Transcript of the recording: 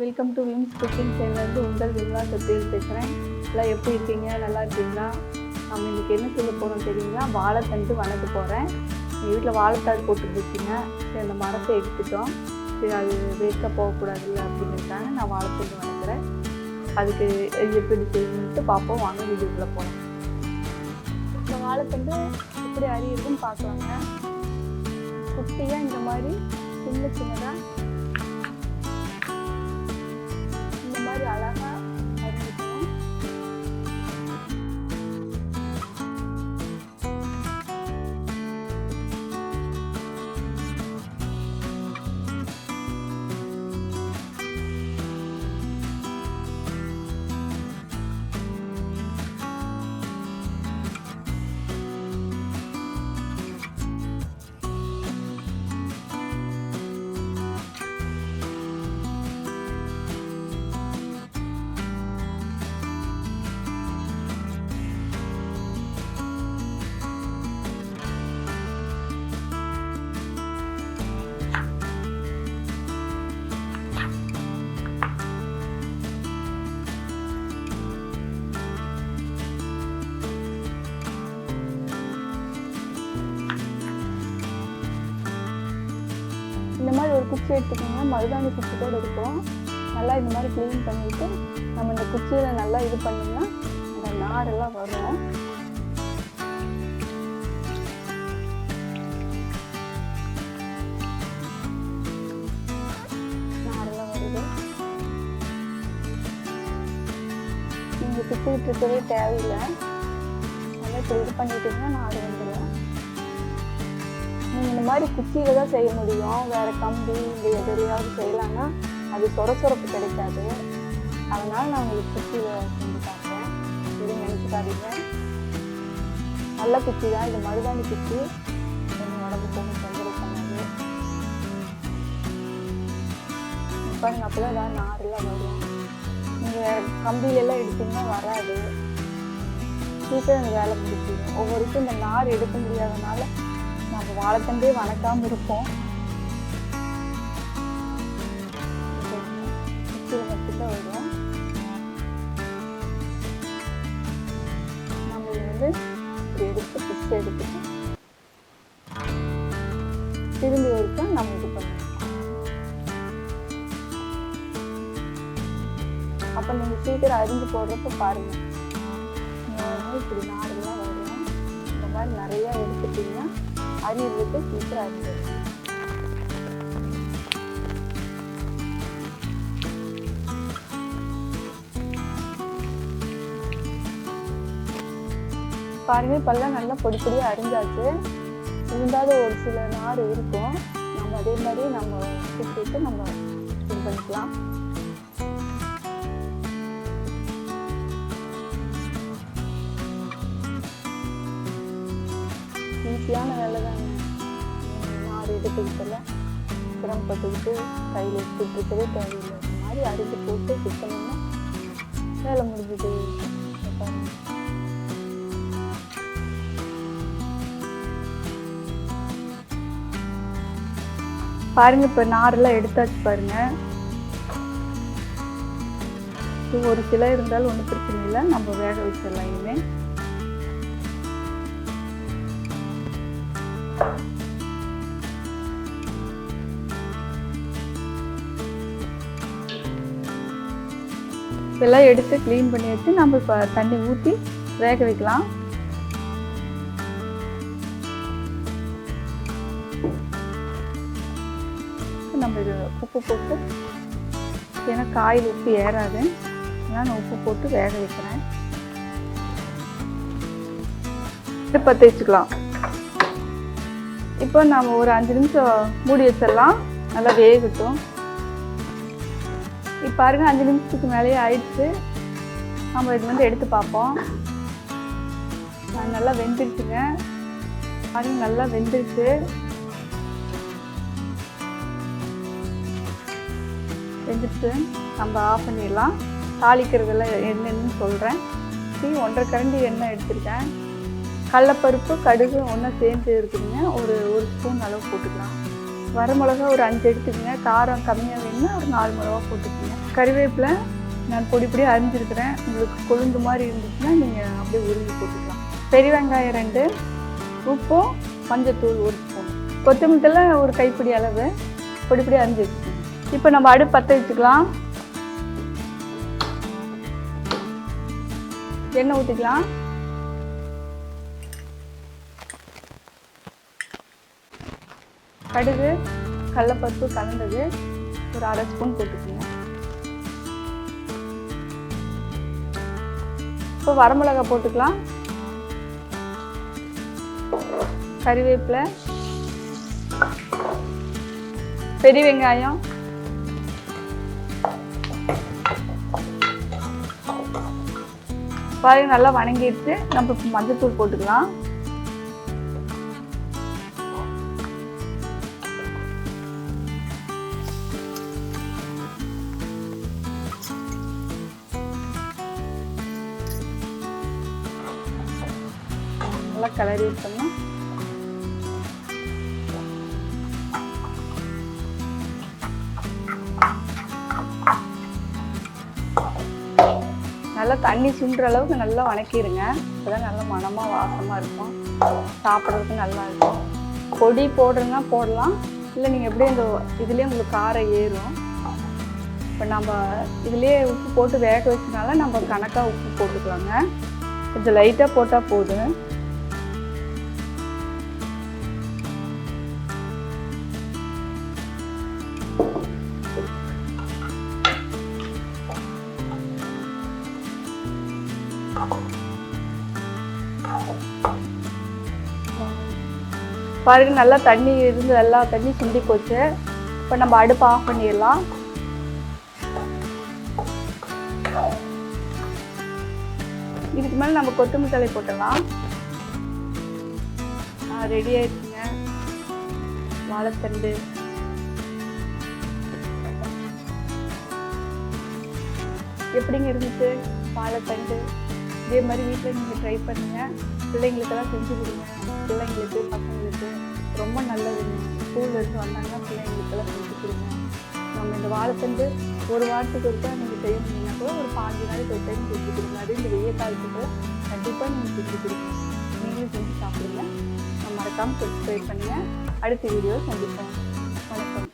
Welcome to Vims cooking சேனல்லேருந்து உங்கள் வில்லா சத்தியில் பேசுகிறேன் எல்லாம் எப்படி இருக்கீங்க? நல்லா இருக்கீங்களா? நம்ம இன்றைக்கி என்ன செய்ய போகிறோம் தெரியுங்களா? வாழைத்தண்டு வளர்க்க போகிறேன் எங்கள் வீட்டில் வாழைத்தாடு போட்டுருந்துச்சிங்க சரி அந்த மரத்தை எடுத்துட்டோம். சரி அது வேஸ்ட்டாக போகக்கூடாது அப்படிங்கிறதுக்காக நான் வாழைத்தண்டு வளர்க்குறேன். அதுக்கு எப்படி செய்யணுன்ட்டு பார்ப்போம். வாங்க வீடியோக்குள்ளே போகலாம் இந்த வாழைத்தண்டு எப்படி அறியுதுன்னு பார்க்கலாங்க. குட்டியாக இந்த மாதிரி சின்ன சின்னதாக இந்த மாதிரி ஒரு குச்சி எடுத்துக்கோங்க. மருதாணி குச்சி கூட இருக்கும். நல்லா இந்த மாதிரி க்ளீன் பண்ணிட்டு நம்ம இந்த குச்சியில் நல்லா இது பண்ணோம்னா அந்த நாரெல்லாம் வரும். நாரெல்லாம் வருது. நீங்கள் பிச்சுக்கிட்டு இருக்கவே தேவையில்லை. நல்லா இப்படி இது பண்ணிட்டீங்கன்னா நாடு இந்த மாதிரி குச்சியில் தான் செய்ய முடியும். வேறு கம்பி இந்த எதுலையாவது செய்யலாம்னா அது சொர சொரப்பு கிடைக்காது. அதனால் நான் உங்களுக்கு குச்சியில் செஞ்சு காட்டுறேன். இது நினச்சிக்காதீங்க. நல்ல குச்சி தான். இது மருதாணி குச்சி. கொஞ்சம் உடம்புக்கு ஒன்றும் தொந்தரவு பண்ணாது. பாருங்க அப்போதான் ஏதாவது நாரெல்லாம் வரும். நீங்கள் கம்பியிலெல்லாம் எடுத்தீங்கன்னா வராது. சீக்கிரம் வேலை முடிச்சிடும். ஒவ்வொருக்கும் இந்த நார் எடுக்க முடியாதனால வாழைத்தண்டே வணக்காமல் இருப்போம். வரும் நம்ம வந்து எடுத்து பிச்சு எடுத்துட்டு திரும்பி ஒருக்கா நம்ம இது பண்ணுவோம் அப்போ நீங்கள் சீக்கிரம் அறிஞ்சு போடுறப்ப பாருங்கள் இப்படி நாடுலாம் வரும். இந்த மாதிரி நிறையா எடுத்துட்டீங்கன்னா அரியறதுக்கு சீக்கிரம் அரிஞ்சிடும் பாருங்க இப்பெல்லாம் நல்லா பொடி பொடியாக அரிஞ்சாச்சு. இருந்தாலும் ஒரு சில நார் இருக்கும். நம்ம அதே மாதிரி நம்ம சுற்றிட்டு நம்ம இது பண்ணிக்கலாம். ஈஸியான வேலை தாங்க நார் எடுத்துக்கிட்டல சிரமப்பட்டுக்கிட்டு கையில் எடுத்துட்டு இருக்கவே தேவையில்லை. இந்த மாதிரி அரிசி போட்டு சுத்தணும்னா வேலை முடிஞ்சுது பாருங்க. இப்போ நாரெல்லாம் எடுத்தாச்சு பாருங்க. ஒரு சில இருந்தாலும் ஒன்றும் பிரச்சனை இல்லை. நம்ம வேக வச்சிடலாம் இனிமேல் இதெல்லாம் எடுத்து க்ளீன் பண்ணி வச்சு நம்ம இப்போ தண்ணி ஊற்றி வேக வைக்கலாம். நம்ம இது உப்பு போட்டு ஏன்னா காயில் உப்பு ஏறாது. நான் உப்பு போட்டு வேக வைக்கிறேன். பற்ற வச்சுக்கலாம். இப்போ நம்ம ஒரு அஞ்சு நிமிஷம் மூடி வச்சிடலாம். நல்லா வேகட்டும். இப்போ பாருங்க அஞ்சு நிமிஷத்துக்கு மேலேயே ஆயிடுச்சு. நம்ம இது வந்து எடுத்து பார்ப்போம். நான் நல்லா வெந்துருச்சுங்க. பாருங்க நல்லா வெந்துருச்சு வெந்துருச்சு. நம்ம ஆஃப் பண்ணிடலாம். தாளிக்கிறதெல்லாம் என்னென்னு சொல்கிறேன் டீ ஒன்றரை கரண்டி எண்ணெய் எடுத்திருக்கேன். கடலப்பருப்பு கடுகு ஒன்றா சேர்ந்து இருக்குதுங்க ஒரு ஒரு ஸ்பூன் அளவு போட்டுக்கலாம். வரமிளகா ஒரு அஞ்சு எடுத்துக்கோங்க. காரம் கம்மியாக வேணும்னா ஒரு நாலு மிளகா போட்டுக்கோங்க. கறிவேப்பிலை நான் பொடி பொடி அரிஞ்சிருக்கிறேன். உங்களுக்கு கொழுந்து மாதிரி இருந்துச்சுன்னா நீங்கள் அப்படியே உருவி போட்டுக்கலாம். பெரிய வெங்காயம் ரெண்டு உப்பும் மஞ்சத்தூள் ஒரு ஸ்பூன் கொத்தமல்ல ஒரு கைப்பிடி அளவு பொடி பொடி அரிஞ்சு வச்சுக்கோங்க. இப்போ நம்ம அடுப்பு பற்ற வச்சுக்கலாம். எண்ணெய் ஊற்றிக்கலாம் கடுகு கடலப்பருப்பு கலந்தது. ஒரு அரை ஸ்பூன் போட்டுக்கோங்க. இப்போ வரமிளகா போட்டுக்கலாம். கறிவேப்பிலை. பெரிய வெங்காயம். பாருங்க நல்லா வணங்கிடுச்சு. நம்ம இப்போ மஞ்சத்தூள் போட்டுக்கலாம். நல்லா கிளறி விட்டோம்னா நல்லா தண்ணி சுண்டுற அளவுக்கு நல்லா வணக்கிடுங்க. அப்போதான் நல்லா மணமாக வாசமாக இருக்கும். சாப்பிட்றதுக்கு நல்லா இருக்கும். பொடி போடுறதுனா போடலாம். இல்லை நீங்கள் எப்படியும் இந்த இதுலேயே உங்களுக்கு காரம் ஏறும். இப்போ நம்ம இதுலேயே உப்பு போட்டு வேக வச்சனால நம்ம கணக்காக உப்பு போட்டுக்கலாங்க. கொஞ்சம் லைட்டாக போட்டால் போதும். பாருங்க நல்லா தண்ணி இருந்து எல்லா தண்ணி சுண்டி போச்சு. இப்போ நம்ம அடுப்பு ஆஃப் பண்ணிடலாம். இதுக்கு மேலே நம்ம கொத்தமல்லி போட்டலாம் போட்டுடலாம். ரெடி ஆயிடுச்சுங்க. வாழைத்தண்டு. எப்படிங்க இருந்துச்சு? வாழைத்தண்டு. இதே மாதிரி வீட்டில் நீங்கள் ட்ரை பண்ணுங்க. பிள்ளைங்களுக்கெல்லாம் செஞ்சு கொடுங்க. பிள்ளைங்களுக்கு பசங்களுக்கு. ரொம்ப நல்லதுங்க ஸ்கூல் இருந்து வந்தாங்கன்னா பிள்ளைங்களுக்கெல்லாம் செஞ்சு கொடுங்க. நம்ம இந்த வாழைத்தண்டு ஒரு வாரத்துக்கு ஒருக்கா நீங்கள் செய்ய செய்யணும்னா கூட ஒரு பாஞ்சு நாளைக்கு ஒரு டைம் செஞ்சு கொடுங்க. அது இந்த வெய்ய காலத்துக்கு கண்டிப்பாக நீங்கள் செஞ்சு கொடுங்க. நீங்களும் செஞ்சு சாப்பிடுங்க. நம்ம மறக்காமல் சப்ஸ்கிரைப் பண்ணுங்கள் அடுத்த வீடியோ சந்திப்போம். வணக்கம்.